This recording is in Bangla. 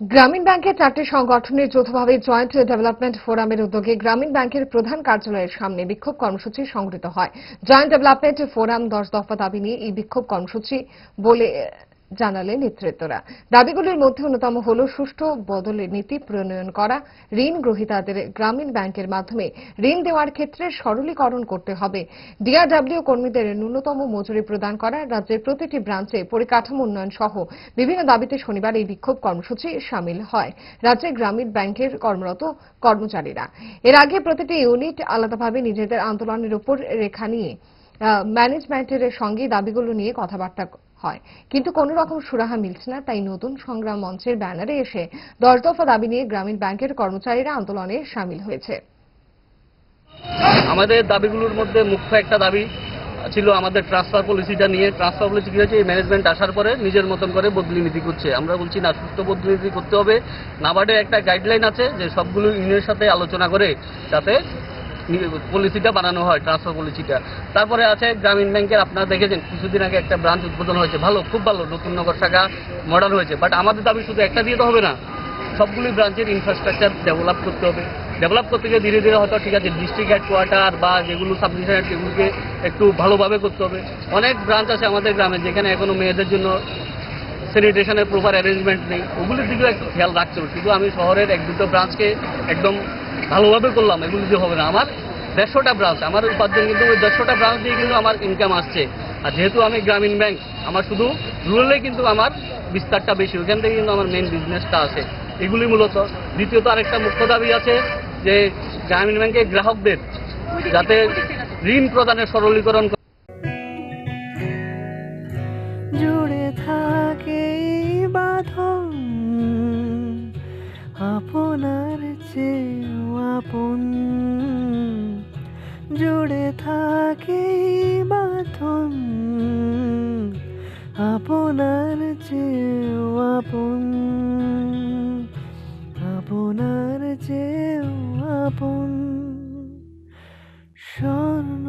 গ্রামীণ ব্যাংকের চারটি সংগঠনের যৌথভাবে জয়েন্ট ডেভেলপমেন্ট ফোরামের উদ্যোগে গ্রামীণ ব্যাংকের প্রধান কার্যালয়ের সামনে বিক্ষোভ কর্মসূচি সংগঠিত হয়। জয়েন্ট ডেভেলপমেন্ট ফোরাম দশ দফা দাবি নিয়ে এই বিক্ষোভ কর্মসূচি বলে জানালেন নেতৃত্বরা। দাবিগুলির মধ্যে অন্যতম হল সুষ্ঠু বদলে নীতি প্রণয়ন করা, ঋণ গ্রহীতাদের গ্রামীণ ব্যাংকের মাধ্যমে ঋণ দেওয়ার ক্ষেত্রে সরলীকরণ করতে হবে। ডিআরডব্লিউ কর্মীদের ন্যূনতম মজুরি প্রদান করা, রাজ্যের প্রতিটি ব্রাঞ্চে পরিকাঠামো উন্নয়ন সহ বিভিন্ন দাবিতে শনিবার এই বিক্ষোভ কর্মসূচি সামিল হয়। রাজ্যের গ্রামীণ ব্যাংকের কর্মরত কর্মচারীরা। এর আগে প্রতিটি ইউনিট আলাদাভাবে নিজেদের আন্দোলনের উপর রেখা নিয়ে ম্যানেজমেন্টের সঙ্গে দাবিগুলো নিয়ে কথাবার্তা হয়। কিন্তু কোন রকম সুরাহা মিলছে না, তাই নতুন সংগ্রাম মঞ্চের ব্যানারে এসে দশ দফা দাবি নিয়ে গ্রামীণ ব্যাংকের কর্মচারীরা আন্দোলনে সামিল হয়েছে। আমাদের দাবিগুলোর মধ্যে মুখ্য একটা দাবি ছিল আমাদের ট্রান্সফার পলিসিটা নিয়ে। ট্রান্সফার পলিসি কি হয়েছে? এই ম্যানেজমেন্ট আসার পরে নিজের মতন করে বদলি নীতি করছে। আমরা বলছি, না, সুস্থ বদলি নীতি করতে হবে। নাবার্ডের একটা গাইডলাইন আছে যে সবগুলো ইউনিয়নের সাথে আলোচনা করে যাতে পলিসিটা বানানো হয় ট্রান্সফার পলিসিটা। তারপরে আছে গ্রামীণ ব্যাংকের, আপনারা দেখেছেন, কিছুদিন আগে একটা ব্রাঞ্চ উদ্বোধন হয়েছে। ভালো, খুব ভালো, নতুন নগর শাখা মডার্ন হয়েছে। বাট আমাদের দাবি শুধু একটা দিয়ে তো হবে না। সবগুলি ব্রাঞ্চের ইনফ্রাস্ট্রাকচার ডেভেলপ করতে হবে। ডেভেলপ করতে গিয়ে ধীরে ধীরে হয়তো ঠিক আছে ডিস্ট্রিক্ট হেডকোয়ার্টার বা যেগুলো সাব ডিভিশন সেগুলোকে একটু ভালোভাবে করতে হবে। অনেক ব্রাঞ্চ আছে আমাদের গ্রামে, যেখানে এখনও মেয়েদের জন্য স্যানিটেশনের প্রপার অ্যারেঞ্জমেন্ট নেই। ওগুলির দিকেও একটু খেয়াল রাখতে হবে। শুধু আমি শহরের এক দুটো ব্রাঞ্চকে একদম ভালোভাবে করলাম, এগুলি দিয়ে হবে না। আমার দেড়শোটা ব্রাঞ্চ আমার উপার্জন কিন্তু ওই দেড়শোটা ব্রাঞ্চ দিয়ে কিন্তু আমার ইনকাম আসছে। আর যেহেতু আমি গ্রামীণ ব্যাংক আমার শুধু রুরালে কিন্তু আমার বিস্তারটা বেশি ওখান থেকে কিন্তু আমার মেন বিজনেসটা আছে। এগুলি মূলত। দ্বিতীয়ত আরেকটা মুখ্য দাবি আছে যে গ্রামীণ ব্যাংকের গ্রাহকদের যাতে ঋণ প্রদানের সরলীকরণ জুড়ে থাকে আপনার চেয়েও আপন। জুড়ে থাকে বাঁধন। আপনার চেয়েও আপন। আপনার চেয়েও আপন। স্বর্ণ